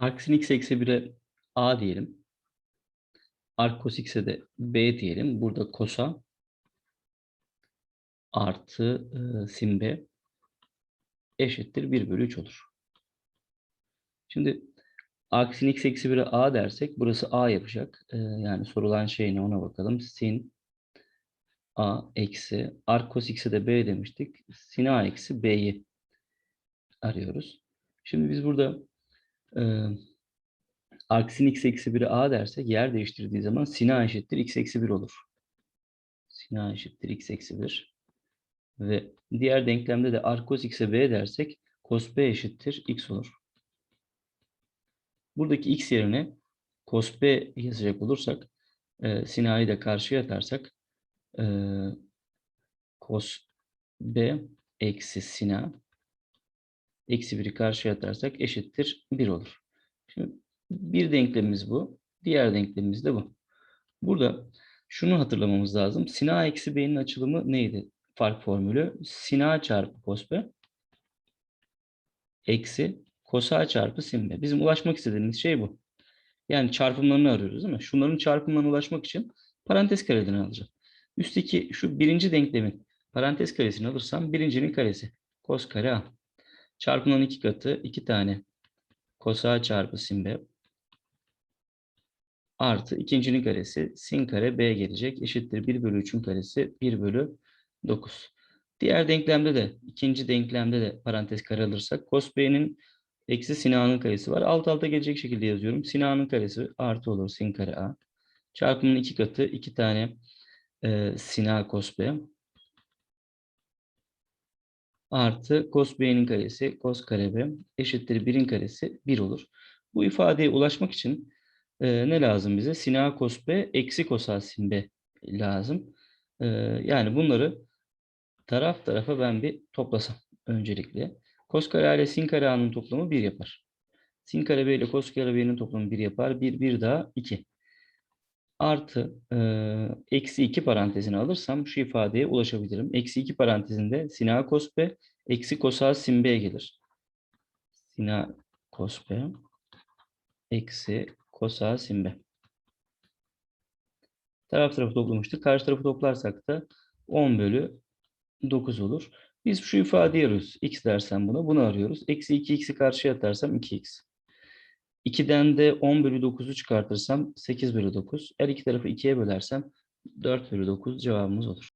Arc sin x eksi 1'e a diyelim. Arc cos x'e de b diyelim. Burada cos'a artı e, sin b eşittir 1 bölü 3 olur. Şimdi arc sin x eksi 1'e a dersek burası a yapacak. E, yani sorulan şey ne ona bakalım. Sin a eksi arc cos x'e de b demiştik. Sin a eksi b'yi arıyoruz. Şimdi biz burada e, arc sin x eksi 1'e a dersek yer değiştirdiği zaman sin a eşittir x eksi 1 olur. Sin a eşittir x eksi 1. Ve diğer denklemde de arc cos x'e b dersek cos b eşittir x olur. Buradaki x yerine cos b yazacak olursak e, sin a'yı da karşıya atarsak e, cos b eksi sin a eksi 1'i karşıya atarsak eşittir 1 olur. Şimdi bir denklemimiz bu. Diğer denklemimiz de bu. Burada şunu hatırlamamız lazım. Sin a eksi b'nin açılımı neydi? Fark formülü. Sin a çarpı cos b eksi cos a çarpı sin b. Bizim ulaşmak istediğimiz şey bu. Yani çarpımlarını arıyoruz değil mi? Şunların çarpımlarına ulaşmak için parantez karelerini alacağım. Üstteki şu birinci denklemin parantez karesini alırsam birincinin karesi. Cos kare a. Çarpımların iki katı iki tane cos a çarpı sin b artı ikincinin karesi sin kare b gelecek. Eşittir 1 bölü 3'ün karesi 1 bölü 9. Diğer denklemde de ikinci denklemde de parantez kare alırsak cos b'nin eksi sin a'nın karesi var. Alt alta gelecek şekilde yazıyorum. Sin a'nın karesi artı olur sin kare a. Çarpımın iki katı iki tane e, sin a cos b artı cos b'nin karesi cos kare b eşittir 1'in karesi 1 olur. Bu ifadeye ulaşmak için e, ne lazım bize? Sin a cos b eksi cos a sin b lazım. E, yani bunları taraf tarafa ben bir toplasam öncelikle. Cos kare ile sin kare a'nın toplamı 1 yapar. Sin kare b ile cos kare b'nin toplamı 1 yapar. 1, 1 daha 2. Artı e, eksi 2 parantezini alırsam şu ifadeye ulaşabilirim. Eksi 2 parantezinde sin a cos b eksi cos a sin b gelir. Sin a cos b eksi cos a sin b. Taraf tarafı toplamıştık. Karşı tarafı toplarsak da 10 bölü 9 olur. Biz şu ifadeyi arıyoruz. X dersen buna. Bunu arıyoruz. Eksi 2x'i karşıya atarsam 2x. 2'den de 10 bölü 9'u çıkartırsam 8 bölü 9. Her iki tarafı 2'ye bölersem 4 bölü 9 cevabımız olur.